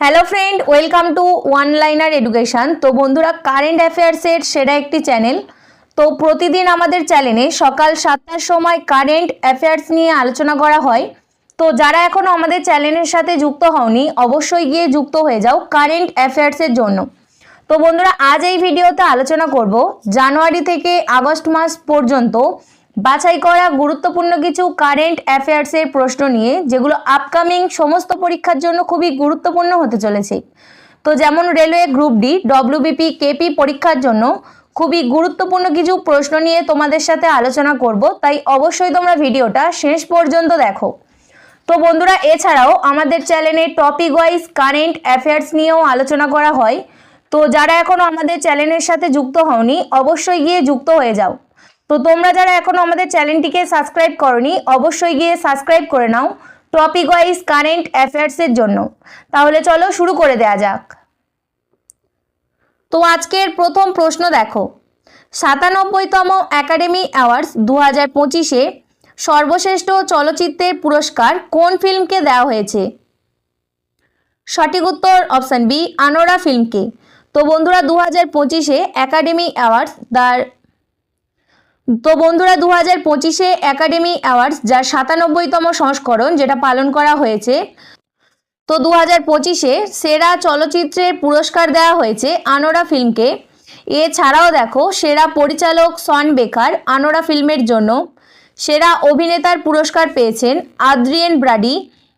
Hello friend welcome to one liner education তো বন্ধুরা current অ্যাফেয়ার্সের সেরা একটি চ্যানেল তো প্রতিদিন আমাদের চ্যানেলে সকাল সাতটার সময় কারেন্ট অ্যাফেয়ার্স নিয়ে আলোচনা করা হয়। তো যারা এখনও আমাদের চ্যানেলের সাথে যুক্ত হওনি, অবশ্যই গিয়ে যুক্ত হয়ে যাও কারেন্ট অ্যাফেয়ার্সের জন্য। তো বন্ধুরা, আজ এই ভিডিওতে আলোচনা করব। জানুয়ারি থেকে আগস্ট মাস পর্যন্ত বাছাই করা গুরুত্বপূর্ণ কিছু কারেন্ট অ্যাফেয়ার্সের প্রশ্ন নিয়ে, যেগুলো আপকামিং সমস্ত পরীক্ষার জন্য খুবই গুরুত্বপূর্ণ হতে চলেছে। তো যেমন railway group D WBP KP পরীক্ষার জন্য খুবই গুরুত্বপূর্ণ কিছু প্রশ্ন নিয়ে তোমাদের সাথে আলোচনা করব, তাই অবশ্যই তোমরা ভিডিওটা শেষ পর্যন্ত দেখো। তো বন্ধুরা, এছাড়াও আমাদের চ্যানেলে টপিক ওয়াইজ কারেন্ট অ্যাফেয়ার্স নিয়েও আলোচনা করা হয়। তো যারা এখনও আমাদের চ্যানেলের সাথে যুক্ত হওনি, অবশ্যই গিয়ে যুক্ত হয়ে যাও। তো তোমরা যারা এখনও আমাদের চ্যানেলটিকে সাবস্ক্রাইব করনি, অবশ্যই গিয়ে সাবস্ক্রাইব করে নাও টপিক ওয়াইজ কারেন্ট অ্যাফেয়ার্সের জন্য। তাহলে চলো শুরু করে দেয়া যাক। তো আজকের প্রথম প্রশ্ন দেখো। সাতানব্বইতম একাডেমি অ্যাওয়ার্ডস দু হাজার পঁচিশে সর্বশ্রেষ্ঠ চলচ্চিত্রের পুরস্কার কোন ফিল্মকে দেওয়া হয়েছে? সঠিক উত্তর অপশান বি, আনোরা ফিল্মকে। তো বন্ধুরা দু হাজার পঁচিশে একাডেমি অ্যাওয়ার্ডস তার তো বন্ধুরা দু হাজার পঁচিশে একাডেমি অ্যাওয়ার্ডস যার সাতানব্বইতম সংস্করণ, যেটা পালন করা হয়েছে, তো দু হাজার পঁচিশে সেরা চলচ্চিত্রের পুরস্কার দেওয়া হয়েছে আনোরা ফিল্মকে। এছাড়াও দেখো, সেরা পরিচালক সন বেকার আনোরা ফিল্মের জন্য সেরা অভিনেতার পুরস্কার পেয়েছেন আদ্রিয়েন ব্রাডি,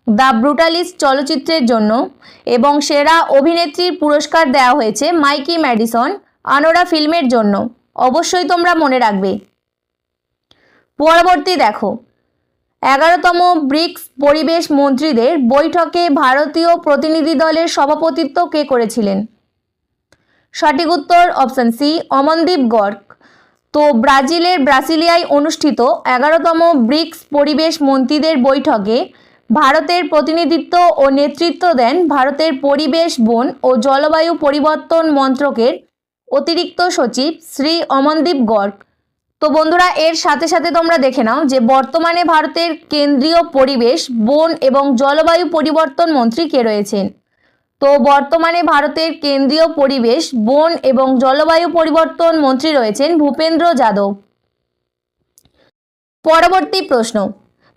দ্য ব্রুটালিস্ট চলচ্চিত্রের জন্য এবং সেরা অভিনেত্রীর পুরস্কার দেওয়া হয়েছে মাইকি ম্যাডিসন আনোরা ফিল্মের জন্য। অবশ্যই তোমরা মনে রাখবে। পরবর্তী দেখো। এগারোতম ব্রিক্স পরিবেশ মন্ত্রীদের বৈঠকে ভারতীয় প্রতিনিধি দলের সভাপতিত্ব কে করেছিলেন? সঠিক উত্তর অপশান সি অমনদীপ গর্গ। তো ব্রাজিলের ব্রাসিলিয়ায় অনুষ্ঠিত এগারোতম ব্রিক্স পরিবেশ মন্ত্রীদের বৈঠকে ভারতের প্রতিনিধিত্ব ও নেতৃত্ব দেন ভারতের পরিবেশ, বন ও জলবায়ু পরিবর্তন মন্ত্রকের অতিরিক্ত সচিব শ্রী অমনদীপ গর্গ। তো বন্ধুরা, এর সাথে সাথে তোমরা দেখে নাও যে বর্তমানে ভারতের কেন্দ্রীয় পরিবেশ, বন এবং জলবায়ু পরিবর্তন মন্ত্রী কে রয়েছেন? তো বর্তমানে ভারতের কেন্দ্রীয় পরিবেশ, বন এবং জলবায়ু পরিবর্তন মন্ত্রী রয়েছেন ভূপেন্দ্র যাদব। পরবর্তী প্রশ্ন,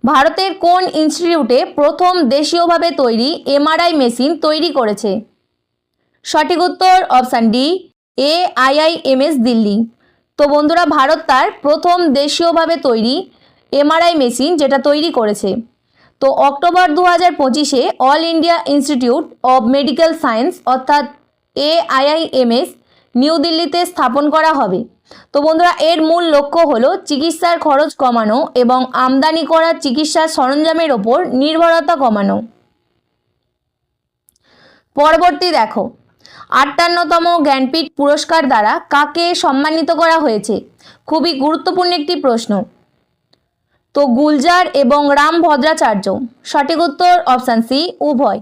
ভারতের কোন ইনস্টিটিউটে প্রথম দেশীয়ভাবে তৈরি এমআরআই মেশিন তৈরি করেছে? সঠিক উত্তর option D, A IIMS Delhi. তো বন্ধুরা, ভারত তার প্রথম দেশীয়ভাবে তৈরি এমআরআই মেশিন যেটা তৈরি করেছে। তো অক্টোবর দু হাজার পঁচিশে All India Institute of Medical Science অর্থাৎ এআইআইএমএস নিউ দিল্লিতে স্থাপন করা হবে। তো বন্ধুরা, এর মূল লক্ষ্য হলো চিকিৎসার খরচ কমানো এবং আমদানি করা চিকিৎসার সরঞ্জামের ওপর নির্ভরতা কমানো। পরবর্তী দেখো আটান্নতম জ্ঞানপীঠ পুরস্কার দ্বারা কাকে সম্মানিত করা হয়েছে? খুবই গুরুত্বপূর্ণ একটি প্রশ্ন। তো গুলজার এবং রাম ভদ্রাচার্য, সঠিক উত্তর অপশান সি, উভয়।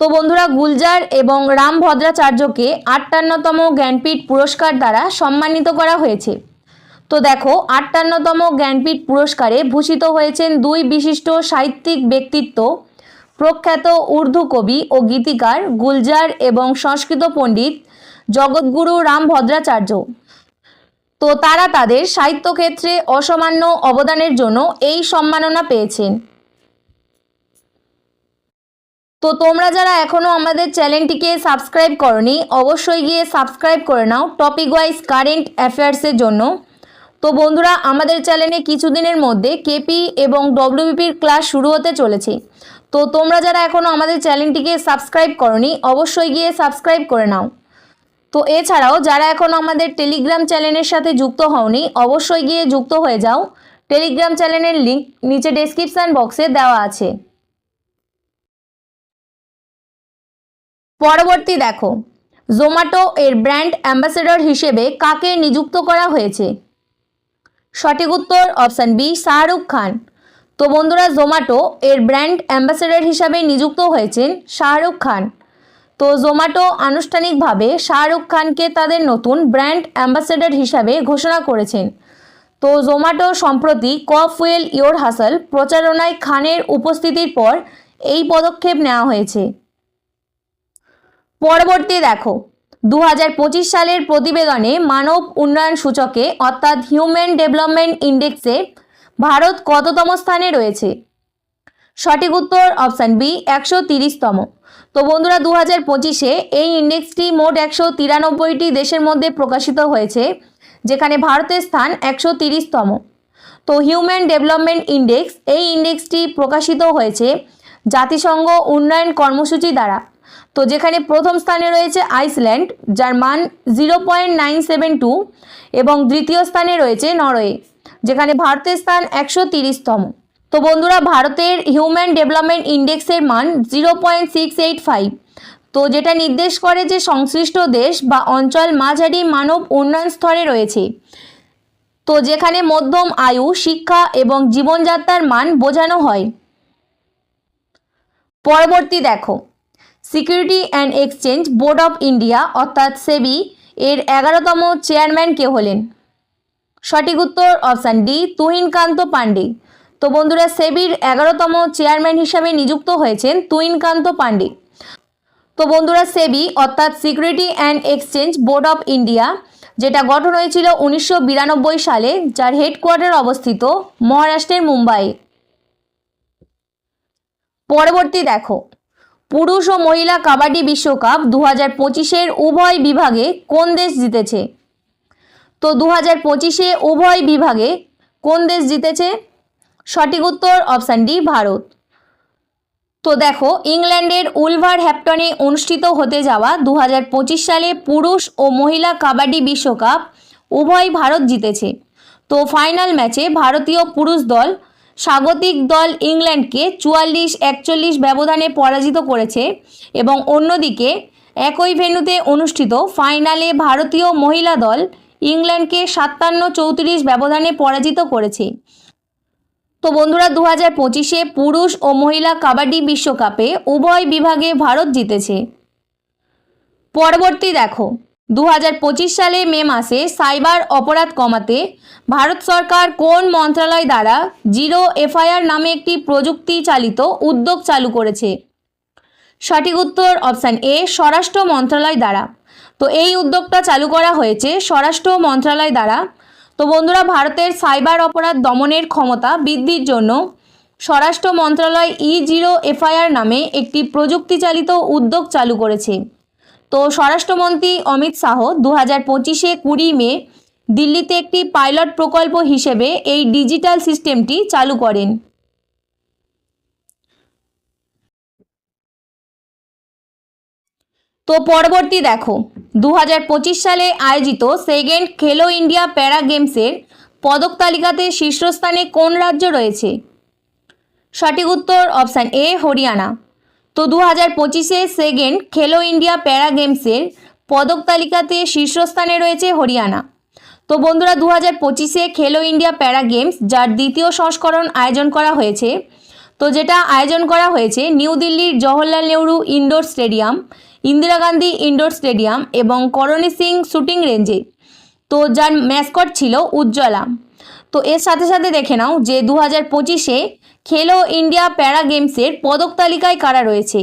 তো বন্ধুরা, গুলজার এবং রাম ভদ্রাচার্যকে আটান্নতম জ্ঞানপীঠ পুরস্কার দ্বারা সম্মানিত করা হয়েছে। তো দেখো, আটান্নতম জ্ঞানপীঠ পুরস্কারে ভূষিত হয়েছেন দুই বিশিষ্ট সাহিত্যিক ব্যক্তিত্ব প্রখ্যাত উর্দু কবি ও গীতিকার, গুলজার এবং সংস্কৃত পণ্ডিত জগৎগুরু রাম ভদ্রাচার্য। তো তারা তাদের সাহিত্যক্ষেত্রে অসামান্য অবদানের জন্য এই সম্মাননা পেয়েছেন। তো তোমরা যারা এখনও আমাদের চ্যানেলটিকে সাবস্ক্রাইব করনি, অবশ্যই গিয়ে সাবস্ক্রাইব করে নাও টপিক ওয়াইজ কারেন্ট অ্যাফেয়ার্সের জন্য। তো বন্ধুরা, আমাদের চ্যানেলে কিছুদিনের মধ্যে কেপি এবং ডব্লিউবিপির ক্লাস শুরু হতে চলেছে। তো তোমরা যারা এখনও আমাদের চ্যানেলটিকে সাবস্ক্রাইব করনি, অবশ্যই গিয়ে সাবস্ক্রাইব করে নাও। তো এছাড়াও যারা এখনও আমাদের টেলিগ্রাম চ্যানেলের সাথে যুক্ত হওনি, অবশ্যই গিয়ে যুক্ত হয়ে যাও। টেলিগ্রাম চ্যানেলের লিঙ্ক নিচে ডেসক্রিপশান বক্সে দেওয়া আছে। পরবর্তী দেখো জোম্যাটো এর ব্র্যান্ড অ্যাম্বাসেডর হিসেবে কাকে নিযুক্ত করা হয়েছে? সঠিক উত্তর অপশান বি শাহরুখ খান। তো বন্ধুরা জোম্যাটো এর ব্র্যান্ড অ্যাম্বাসেডর হিসাবে নিযুক্ত হয়েছেন শাহরুখ খান। তো জোম্যাটো আনুষ্ঠানিকভাবে শাহরুখ খানকে তাদের নতুন ব্র্যান্ড অ্যাম্বাসেডর হিসাবে ঘোষণা করেছেন। তো জোম্যাটো সম্প্রতি ফুয়েল ইয়োর হাসাল প্রচারণায় খানের উপস্থিতির পর এই পদক্ষেপ নেওয়া হয়েছে। পরবর্তী দেখো দু হাজার পঁচিশ সালের প্রতিবেদনে মানব উন্নয়ন সূচকে, অর্থাৎ হিউম্যান ডেভেলপমেন্ট ইন্ডেক্সে ভারত কততম স্থানে রয়েছে? সঠিক উত্তর অপশান বি, একশো তিরিশতম। তো বন্ধুরা দু হাজার পঁচিশে এই ইন্ডেক্সটি মোট একশো তিরানব্বইটি দেশের মধ্যে প্রকাশিত হয়েছে, যেখানে ভারতের স্থান একশো তিরিশতম। তো হিউম্যান ডেভেলপমেন্ট ইন্ডেক্স এই ইন্ডেক্সটি প্রকাশিত হয়েছে জাতিসংঘ উন্নয়ন কর্মসূচি দ্বারা। তো যেখানে প্রথম স্থানে রয়েছে আইসল্যান্ড, যার মান zero point nine seven two এবং দ্বিতীয় স্থানে রয়েছে নরওয়ে। যেখানে ভারতের স্থান একশো তিরিশতম। তো বন্ধুরা, ভারতের হিউম্যান ডেভেলপমেন্ট ইন্ডেক্সের মান zero point six eight five তো যেটা নির্দেশ করে যে সংশ্লিষ্ট দেশ বা অঞ্চল মাঝারি মানব উন্নয়ন স্তরে রয়েছে। তো যেখানে মধ্যম আয়ু, শিক্ষা এবং জীবনযাত্রার মান বোঝানো হয়। পরবর্তী দেখো security and exchange board of India অর্থাৎ সেবি এর এগারোতম চেয়ারম্যান কে হলেন। সঠিক উত্তর অপশান ডি, তুহিনকান্ত পাণ্ডে। তো বন্ধুরা, সেবির এগারোতম চেয়ারম্যান হিসাবে নিযুক্ত হয়েছেন তুহিনকান্ত পাণ্ডে। তো বন্ধুরা, সেবি অর্থাৎ security and exchange board of India, যেটা গঠন হয়েছিল উনিশশো বিরানব্বই সালে, যার হেডকোয়ার্টার অবস্থিত মহারাষ্ট্রের মুম্বাই। পরবর্তী দেখো, পুরুষ ও মহিলা কাবাডি বিশ্বকাপ দু হাজার উভয় বিভাগে কোন দেশ জিতেছে? তো দু হাজার পঁচিশে উভয় বিভাগে কোন দেশ জিতেছে? সঠিক উত্তর অপশান ডি, ভারত। তো দেখো, ইংল্যান্ডের উলভার হ্যাপটনে অনুষ্ঠিত হতে যাওয়া দু হাজার পঁচিশ সালে পুরুষ ও মহিলা কাবাডি বিশ্বকাপ উভয় ভারত জিতেছে। তো ফাইনাল ম্যাচে ভারতীয় পুরুষ দল স্বাগতিক দল ইংল্যান্ডকে চুয়াল্লিশ একচল্লিশ ব্যবধানে পরাজিত করেছে এবং অন্যদিকে একই ভেন্যুতে অনুষ্ঠিত ফাইনালে ভারতীয় মহিলা দল ইংল্যান্ডকে সাতান্ন চৌত্রিশ ব্যবধানে পরাজিত করেছে। তো বন্ধুরা দু হাজার পঁচিশে পুরুষ ও মহিলা কাবাডি বিশ্বকাপে উভয় বিভাগে ভারত জিতেছে। পরবর্তী দেখো দু হাজার পঁচিশ সালে মে মাসে সাইবার অপরাধ কমাতে ভারত সরকার কোন মন্ত্রণালয় দ্বারা জিরো এফআইআর নামে একটি প্রযুক্তি চালিত উদ্যোগ চালু করেছে? সঠিক উত্তর অপশান এ, স্বরাষ্ট্র মন্ত্রণালয় দ্বারা। তো এই উদ্যোগটা চালু করা হয়েছে স্বরাষ্ট্র মন্ত্রণালয় দ্বারা। তো বন্ধুরা, ভারতের সাইবার অপরাধ দমনের ক্ষমতা বৃদ্ধির জন্য স্বরাষ্ট্র মন্ত্রণালয় ই জিরো এফআইআর নামে একটি প্রযুক্তি চালিত উদ্যোগ চালু করেছে। তো স্বরাষ্ট্রমন্ত্রী অমিত শাহ দু হাজার পঁচিশে কুড়ি মে দিল্লিতে একটি পাইলট প্রকল্প হিসেবে এই ডিজিটাল সিস্টেমটি চালু করেন। তো পরবর্তী দেখো দু হাজার পঁচিশ সালে আয়োজিত সেকেন্ড খেলো ইন্ডিয়া প্যারা গেমসের পদক তালিকাতে শীর্ষস্থানে কোন রাজ্য রয়েছে? সঠিক উত্তর অপশান এ, হরিয়ানা। তো দু হাজার পঁচিশে সেকেন্ড খেলো ইন্ডিয়া প্যারা গেমসের পদক তালিকাতে শীর্ষস্থানে রয়েছে হরিয়ানা। তো বন্ধুরা দু হাজার পঁচিশে খেলো ইন্ডিয়া প্যারা গেমস, যার দ্বিতীয় সংস্করণ আয়োজন করা হয়েছে, তো যেটা আয়োজন করা হয়েছে নিউ দিল্লির Jawaharlal Nehru indoor stadium Indira Gandhi indoor stadium এবং করণী সিং শুটিং রেঞ্জে। তো যার ম্যাসকট ছিল উজ্জ্বলা। তো এর সাথে সাথে দেখে নাও যে দু হাজার পঁচিশে খেলো ইন্ডিয়া প্যারা গেমসের পদক তালিকায় কারা রয়েছে?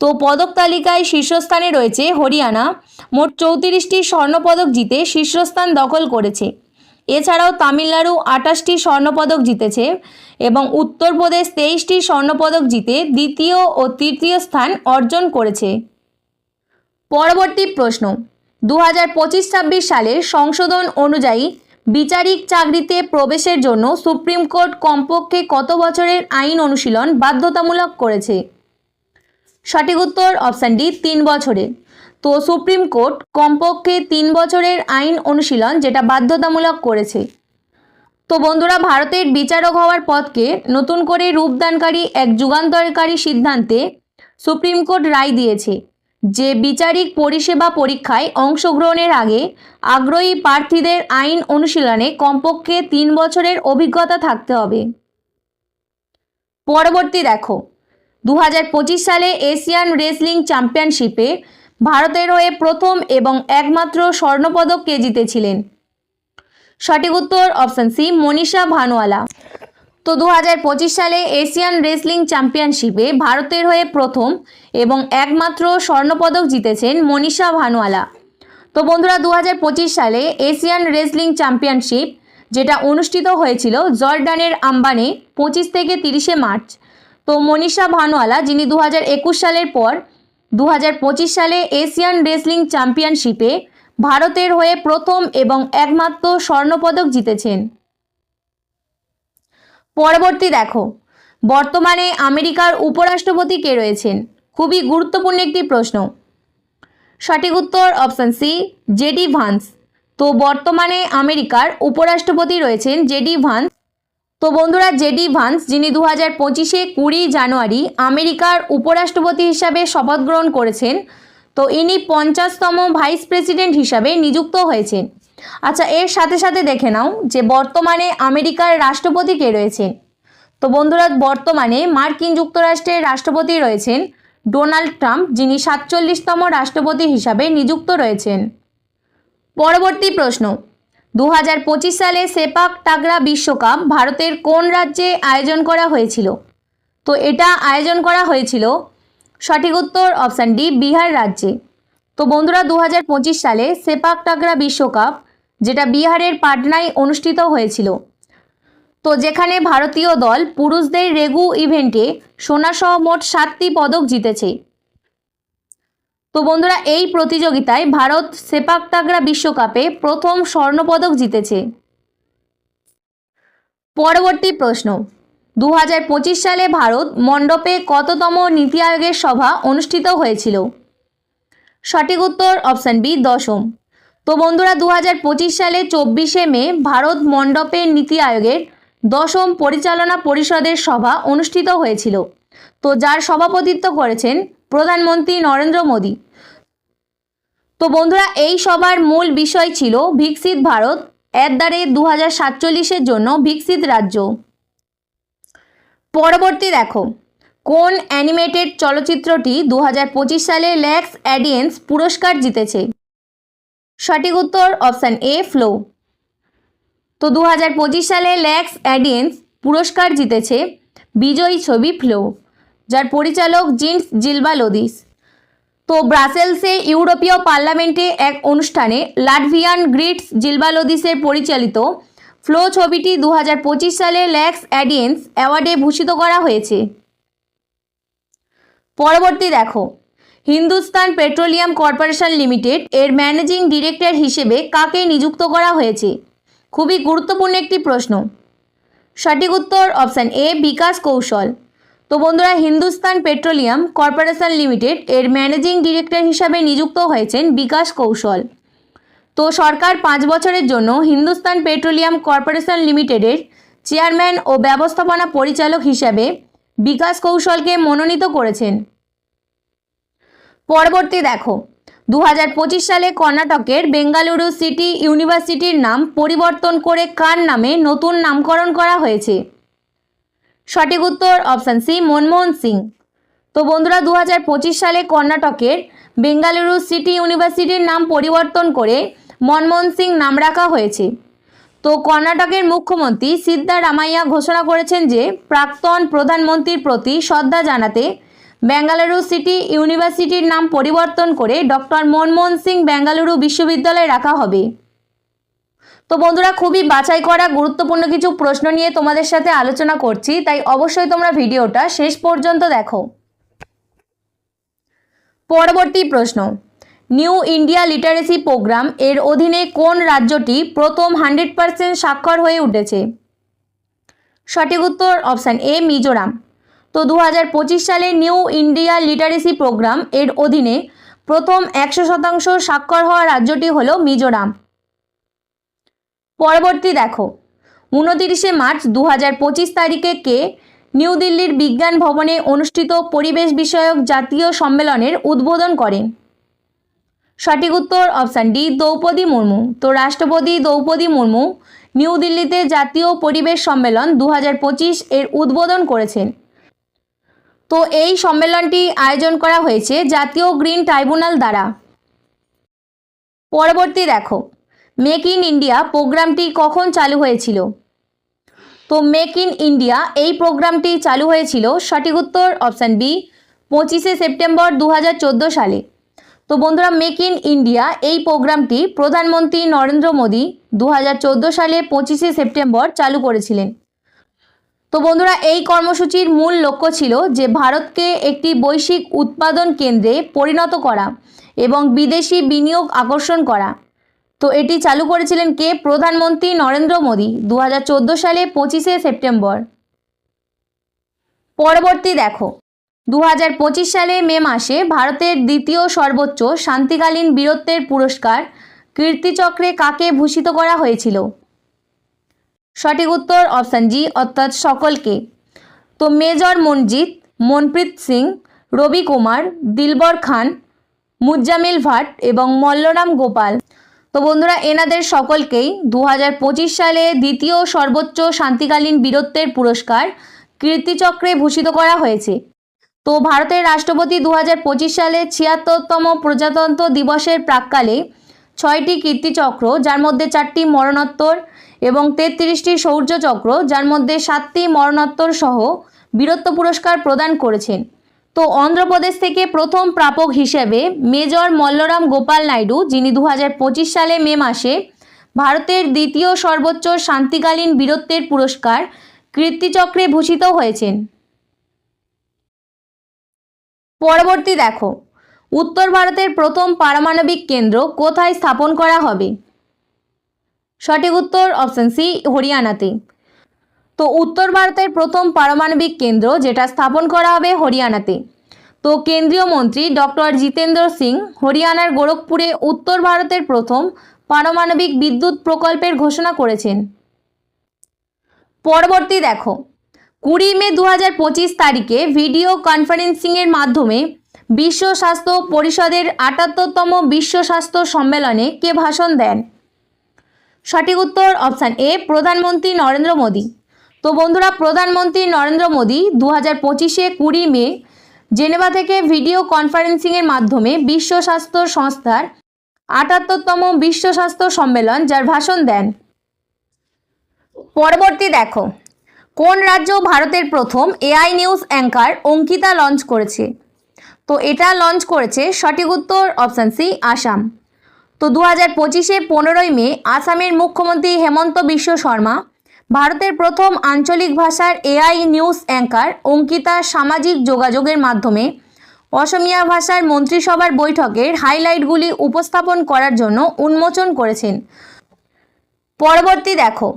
তো পদক তালিকায় শীর্ষস্থানে রয়েছে হরিয়ানা। মোট চৌত্রিশটি স্বর্ণপদক জিতে শীর্ষস্থান দখল করেছে। এছাড়াও তামিলনাড়ু আটাশটি স্বর্ণপদক জিতেছে এবং উত্তরপ্রদেশ তেইশটি স্বর্ণপদক জিতে দ্বিতীয় ও তৃতীয় স্থান অর্জন করেছে। পরবর্তী প্রশ্ন। দু হাজার পঁচিশ ছাব্বিশ সালের সংশোধন অনুযায়ী বিচারিক চাকরিতে প্রবেশের জন্য সুপ্রিম কোর্ট কমপক্ষে কত বছরের আইন অনুশীলন বাধ্যতামূলক করেছে? সঠিক উত্তর অপশান ডি, তিন বছরের। তো সুপ্রিম কোর্ট কমপক্ষে তিন বছরের আইন অনুশীলন যেটা বাধ্যতামূলক করেছে। তো বন্ধুরা, ভারতের বিচারক হওয়ার পথকে নতুন করে রূপদানকারী এক যুগান্তরকারী সিদ্ধান্তে সুপ্রিম কোর্ট রায় দিয়েছে। যে বিচারিক পরিষেবা পরীক্ষায় অংশগ্রহণের আগে আগ্রহী প্রার্থীদের আইন অনুশীলনে কমপক্ষে তিন বছরের অভিজ্ঞতা থাকতে হবে। পরবর্তী দেখো। দু হাজার পঁচিশ সালে এশিয়ান রেসলিং চ্যাম্পিয়নশিপে ভারতের হয়ে প্রথম এবং একমাত্র স্বর্ণপদক কে জিতেছিলেন? সঠিক উত্তর অপশান সি, মনীষা ভানুয়ালা। তো দু হাজার পঁচিশ সালে এশিয়ান রেসলিং চ্যাম্পিয়নশিপে ভারতের হয়ে প্রথম এবং একমাত্র স্বর্ণপদক জিতেছেন মনীষা ভানুয়ালা। তো বন্ধুরা দু হাজার পঁচিশ সালে এশিয়ান রেসলিং চ্যাম্পিয়নশিপ, যেটা অনুষ্ঠিত হয়েছিল জর্ডানের আম্বানে পঁচিশ থেকে তিরিশে মার্চ। তো মনীষা ভানুয়ালা, যিনি দু হাজার একুশ সালের পর দু হাজার পঁচিশ সালে এশিয়ান রেসলিং চ্যাম্পিয়নশিপে ভারতের হয়ে প্রথম এবং একমাত্র স্বর্ণপদক জিতেছেন। পরবর্তী দেখো। বর্তমানে আমেরিকার উপরাষ্ট্রপতি কে রয়েছেন? খুবই গুরুত্বপূর্ণ একটি প্রশ্ন। সঠিক উত্তর অপশান সি জেডি ভান্স। তো বর্তমানে আমেরিকার উপরাষ্ট্রপতি রয়েছেন জেডি ভান্স। তো বন্ধুরা জেডি ভান্স, যিনি দু হাজার পঁচিশে কুড়ি জানুয়ারি আমেরিকার উপরাষ্ট্রপতি হিসাবে শপথ গ্রহণ করেছেন, তো ইনি পঞ্চাশতম ভাইস প্রেসিডেন্ট হিসাবে নিযুক্ত হয়েছেন। আচ্ছা এর সাথে সাথে দেখে নাও যে বর্তমানে আমেরিকার রাষ্ট্রপতি কে রয়েছেন। তো বন্ধুরা, বর্তমানে মার্কিন যুক্তরাষ্ট্রের রাষ্ট্রপতি রয়েছেন ডোনাল্ড ট্রাম্প, যিনি সাতচল্লিশতম রাষ্ট্রপতি হিসাবে নিযুক্ত রয়েছেন। পরবর্তী প্রশ্ন দু হাজার পঁচিশ সালে সেপাক টাগরা বিশ্বকাপ ভারতের কোন রাজ্যে আয়োজন করা হয়েছিল? তো এটা আয়োজন করা হয়েছিল সঠিক উত্তর অপশান ডি, বিহার রাজ্যে। তো বন্ধুরা দু হাজার পঁচিশ সালে সেপাক টাগরা বিশ্বকাপ যেটা বিহারের পাটনায় অনুষ্ঠিত হয়েছিল। তো যেখানে ভারতীয় দল পুরুষদের রেগু ইভেন্টে সোনাসহ মোট সাতটি পদক জিতেছে। তো বন্ধুরা, এই প্রতিযোগিতায় ভারত সেপাক টাগরা বিশ্বকাপে প্রথম স্বর্ণপদক জিতেছে। পরবর্তী প্রশ্ন দু হাজার পঁচিশ সালে ভারত মণ্ডপে কততম নীতি আয়োগের সভা অনুষ্ঠিত হয়েছিল? সঠিক উত্তর অপশান বি, দশম। তো বন্ধুরা দু হাজার পঁচিশ সালে চব্বিশে মে ভারত মণ্ডপের নীতি আয়োগের দশম পরিচালনা পরিষদের সভা অনুষ্ঠিত হয়েছিল। তো যার সভাপতিত্ব করেছেন প্রধানমন্ত্রী নরেন্দ্র মোদী। তো বন্ধুরা এই সভার মূল বিষয় ছিল Viksit Bharat at the rate দু সাতচল্লিশের জন্য ভিকসিত রাজ্য। পরবর্তী দেখো, কোন অ্যানিমেটেড চলচ্চিত্রটি দু হাজার পঁচিশ সালে ল্যাক্স অ্যাডিয়েন্স পুরস্কার জিতেছে? সঠিক উত্তর অপশান এ ফ্লো তো দু হাজার পঁচিশ সালে ল্যাক্স অ্যাডিয়েন্স পুরস্কার জিতেছে বিজয়ী ছবি ফ্লো যার পরিচালক জিন্স জিলবা লোদিস তো ব্রাসেলসে ইউরোপীয় পার্লামেন্টে এক অনুষ্ঠানে লাটভিয়ান গ্রিটস জিলবালোদিসের পরিচালিত ফ্লো ছবিটি দু হাজার পঁচিশ সালে ল্যাক্স অ্যাডিয়েন্স অ্যাওয়ার্ডে ভূষিত করা হয়েছে। পরবর্তী দেখো। হিন্দুস্তান পেট্রোলিয়াম কর্পোরেশন লিমিটেড এর ম্যানেজিং ডিরেক্টর হিসেবে কাকে নিযুক্ত করা হয়েছে? খুবই গুরুত্বপূর্ণ একটি প্রশ্ন। সঠিক উত্তর অপশান এ, বিকাশ কৌশল। তো বন্ধুরা, হিন্দুস্তান পেট্রোলিয়াম কর্পোরেশন লিমিটেড এর ম্যানেজিং ডিরেক্টর হিসাবে নিযুক্ত হয়েছেন বিকাশ কৌশল। তো সরকার পাঁচ বছরের জন্য হিন্দুস্তান পেট্রোলিয়াম কর্পোরেশন লিমিটেডের চেয়ারম্যান ও ব্যবস্থাপনা পরিচালক হিসাবে বিকাশ কৌশলকে মনোনীত করেছেন। পরবর্তী দেখো। দু হাজার পঁচিশ সালে কর্ণাটকের বেঙ্গালুরু সিটি ইউনিভার্সিটির নাম পরিবর্তন করে কার নামে নতুন নামকরণ করা হয়েছে? সঠিক উত্তর অপশান সি, মনমোহন সিং। তো বন্ধুরা দু হাজার পঁচিশ সালে কর্ণাটকের বেঙ্গালুরু সিটি ইউনিভার্সিটির নাম পরিবর্তন করে মনমোহন সিং নাম রাখা হয়েছে। তো কর্ণাটকের মুখ্যমন্ত্রী সিদ্ধারামাইয়া ঘোষণা করেছেন যে, প্রাক্তন প্রধানমন্ত্রীর প্রতি শ্রদ্ধা জানাতে বেঙ্গালুরু সিটি ইউনিভার্সিটির নাম পরিবর্তন করে ডক্টর মনমোহন সিং বেঙ্গালুরু বিশ্ববিদ্যালয়ে রাখা হবে। তো বন্ধুরা, খুবই বাছাই করা গুরুত্বপূর্ণ কিছু প্রশ্ন নিয়ে তোমাদের সাথে আলোচনা করছি, তাই অবশ্যই তোমরা ভিডিওটা শেষ পর্যন্ত দেখো। পরবর্তী প্রশ্ন, নিউ ইন্ডিয়া লিটারেসি প্রোগ্রাম এর অধীনে কোন রাজ্যটি প্রথম হান্ড্রেড পার্সেন্ট স্বাক্ষর হয়ে উঠেছে? সঠিক উত্তর অপশান এ, মিজোরাম। তো দু হাজার পঁচিশ সালে নিউ ইন্ডিয়া লিটারেসি প্রোগ্রাম এর অধীনে প্রথম একশো শতাংশ স্বাক্ষর হওয়া রাজ্যটি হল মিজোরাম। পরবর্তী দেখো, উনতিরিশে মার্চ দু হাজার পঁচিশ তারিখে কে নিউ দিল্লির বিজ্ঞান ভবনে অনুষ্ঠিত পরিবেশ বিষয়ক জাতীয় সম্মেলনের উদ্বোধন করেন সঠিক উত্তর অপশান ডি, দ্রৌপদী মুর্মু। তো রাষ্ট্রপতি দ্রৌপদী মুর্মু নিউ দিল্লিতে জাতীয় পরিবেশ সম্মেলন দু হাজার পঁচিশ এর উদ্বোধন করেছেন। তো এই সম্মেলনটি আয়োজন করা হয়েছে জাতীয় গ্রিন ট্রাইব্যুনাল দ্বারা। পরবর্তী দেখো, মেক ইন ইন্ডিয়া প্রোগ্রামটি কখন চালু হয়েছিল? তো মেক ইন ইন্ডিয়া এই প্রোগ্রামটি চালু হয়েছিল সঠিক উত্তর অপশান বি, পঁচিশে সেপ্টেম্বর দু হাজার চোদ্দ সালে। তো বন্ধুরা, মেক ইন ইন্ডিয়া এই প্রোগ্রামটি প্রধানমন্ত্রী নরেন্দ্র মোদী দু হাজার চোদ্দ সালে পঁচিশে সেপ্টেম্বর চালু করেছিলেন। তো বন্ধুরা, এই কর্মসূচির মূল লক্ষ্য ছিল যে ভারতকে একটি বৈশ্বিক উৎপাদন কেন্দ্রে পরিণত করা এবং বিদেশি বিনিয়োগ আকর্ষণ করা। তো এটি চালু করেছিলেন কে? প্রধানমন্ত্রী নরেন্দ্র মোদী দু হাজার চোদ্দ সালে পঁচিশে সেপ্টেম্বর। পরবর্তী দেখো দু হাজার পঁচিশ সালে মে মাসে ভারতের দ্বিতীয় সর্বোচ্চ শান্তিকালীন বীরত্বের পুরস্কার কীর্তিচক্রে কাকে ভূষিত করা হয়েছিল? সঠিক উত্তর অপশান জি, অর্থাৎ সকলকে। তো মেজর মনজিৎ, মনপ্রীত সিং, রবি কুমার, দিলবর খান মুজ্জামিল ভাট এবং মল্লরাম গোপাল। তো বন্ধুরা, এনাদের সকলকেই দু হাজার পঁচিশ সালে দ্বিতীয় সর্বোচ্চ শান্তিকালীন বীরত্বের পুরস্কার কীর্তিচক্রে ভূষিত করা হয়েছে। তো ভারতের রাষ্ট্রপতি দু হাজার পঁচিশ সালে ছিয়াত্তরতম প্রজাতন্ত্র দিবসের প্রাককালে ছয়টি কীর্তিচক্র, যার মধ্যে চারটি মরণোত্তর এবং তেত্রিশটি শৌর্যচক্র যার মধ্যে সাতটি মরণোত্তর সহ বীরত্ব পুরস্কার প্রদান করেছেন। তো অন্ধ্রপ্রদেশ থেকে প্রথম প্রাপক হিসেবে মেজর মল্লরাম গোপাল নাইডু, যিনি দু হাজার পঁচিশ সালে মে মাসে ভারতের দ্বিতীয় সর্বোচ্চ শান্তিকালীন বীরত্বের পুরস্কার কীর্তিচক্রে ভূষিত হয়েছেন। পরবর্তী দেখো। উত্তর ভারতের প্রথম পারমাণবিক কেন্দ্র কোথায় স্থাপন করা হবে? সঠিক উত্তর অপশন সি হরিয়ানাতে। তো উত্তর ভারতের প্রথম পারমাণবিক কেন্দ্র যেটা স্থাপন করা হবে হরিয়ানাতে। তো কেন্দ্রীয় মন্ত্রী ডক্টর জিতেন্দ্র সিং হরিয়ানার গোরখপুরে উত্তর ভারতের প্রথম পারমাণবিক বিদ্যুৎ প্রকল্পের ঘোষণা করেছেন। পরবর্তী দেখো, কুড়ি মে দু হাজার পঁচিশ তারিখে ভিডিও কনফারেন্সিংয়ের মাধ্যমে বিশ্ব স্বাস্থ্য পরিষদের আটাত্তরতম বিশ্ব স্বাস্থ্য সম্মেলনে কে ভাষণ দেন? সঠিক উত্তর অপশান এ, প্রধানমন্ত্রী নরেন্দ্র মোদী। তো বন্ধুরা, প্রধানমন্ত্রী নরেন্দ্র মোদী দু হাজার পঁচিশে কুড়ি মে জেনেভা থেকে ভিডিও কনফারেন্সিংয়ের মাধ্যমে বিশ্ব স্বাস্থ্য সংস্থার আটাত্তরতম বিশ্ব স্বাস্থ্য সম্মেলন যার ভাষণ দেন। পরবর্তী দেখো, কোন রাজ্য ভারতের প্রথম AI news anchor Ankita launch করেছে? তো এটা লঞ্চ করেছে সঠিক উত্তর অপশান সি আসাম। তো দু হাজার পঁচিশে পনেরোই মে আসামের মুখ্যমন্ত্রী হেমন্ত বিশ্ব শর্মা, ভারতের প্রথম আঞ্চলিক ভাষার এআই নিউজ অ্যাঙ্কার অঙ্কিতা সামাজিক যোগাযোগের মাধ্যমে অসমিয়া ভাষার মন্ত্রিসভার বৈঠকের হাইলাইটগুলি উপস্থাপন করার জন্য উন্মোচন করেছেন। পরবর্তী দেখো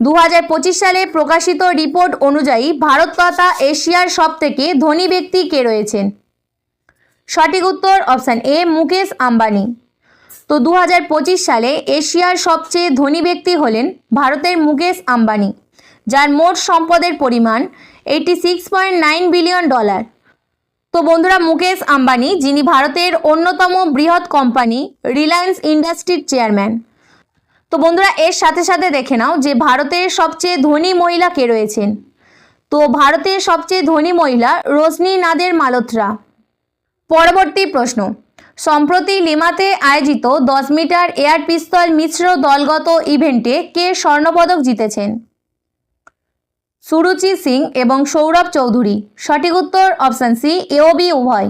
দু হাজার পঁচিশ সালে প্রকাশিত রিপোর্ট অনুযায়ী ভারত তথা এশিয়ার সবথেকে ধনী ব্যক্তি কে রয়েছেন? সঠিক উত্তর অপশান এ, মুকেশ আম্বানি। তো দু হাজার পঁচিশ সালে এশিয়ার সবচেয়ে ধনী ব্যক্তি হলেন ভারতের মুকেশ আম্বানি, যার মোট সম্পদের পরিমাণ eighty six point nine billion dollar তো বন্ধুরা, মুকেশ আম্বানি, যিনি ভারতের অন্যতম বৃহৎ কোম্পানি রিলায়েন্স ইন্ডাস্ট্রির চেয়ারম্যান। তো বন্ধুরা, এর সাথে সাথে দেখে নাও যে ভারতের সবচেয়ে ধনী মহিলা কে রয়েছেন। তো ভারতের সবচেয়ে ধনী মহিলা রজনী নাদের মালত্রা পরবর্তী প্রশ্ন। সম্প্রতি লিমাতে আয়োজিত দশ মিটার এয়ার পিস্তল মিশ্র দলগত ইভেন্টে কে স্বর্ণপদক জিতেছেন? সুরুচি সিং এবং সৌরভ চৌধুরী। সঠিক উত্তর অপশান সি এও বি, উভয়।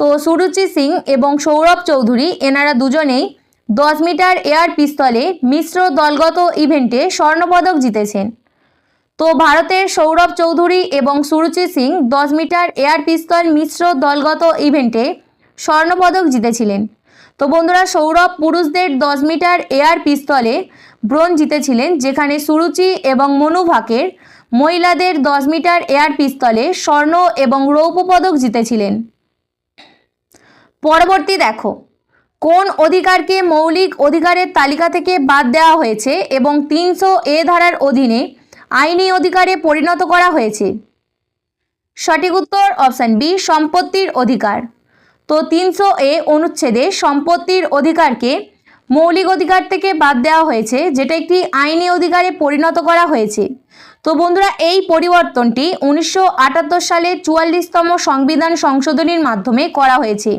তো সুরুচি সিং এবং সৌরভ চৌধুরী এনারা দুজনেই দশ মিটার এয়ার পিস্তলে মিশ্র দলগত ইভেন্টে স্বর্ণপদক জিতেছেন। তো ভারতের সৌরভ চৌধুরী এবং সুরুচি সিং দশ মিটার এয়ার পিস্তল মিশ্র দলগত ইভেন্টে স্বর্ণপদক জিতেছিলেন। তো বন্ধুরা, সৌরভ পুরুষদের দশ মিটার এয়ার পিস্তলে ব্রোঞ্জ জিতেছিলেন, যেখানে সুরুচি এবং মনু ভাকের মহিলাদের দশ মিটার এয়ার পিস্তলে স্বর্ণ এবং রৌপ্য পদক জিতেছিলেন। পরবর্তী দেখো, কোন অধিকারকে মৌলিক অধিকারের তালিকা থেকে বাদ দেওয়া হয়েছে এবং তিনশো এ ধারার অধীনে আইনি অধিকারে পরিণত করা হয়েছে। সঠিক উত্তর অপশান বি, সম্পত্তির অধিকার। তো তিনশো এ অনুচ্ছেদে সম্পত্তির অধিকারকে মৌলিক অধিকার থেকে বাদ দেওয়া হয়েছে, যেটা একটি আইনি অধিকারে পরিণত করা হয়েছে। তো বন্ধুরা, এই পরিবর্তনটি উনিশশো আটাত্তর সালে চুয়াল্লিশতম সংবিধান সংশোধনীর মাধ্যমে করা হয়েছে।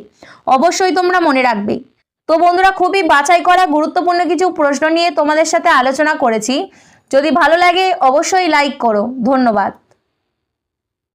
অবশ্যই তোমরা মনে রাখবে। তো বন্ধুরা, খুবই বাছাই করা গুরুত্বপূর্ণ কিছু প্রশ্ন নিয়ে তোমাদের সাথে আলোচনা করেছি। যদি ভালো লাগে অবশ্যই লাইক করো। ধন্যবাদ।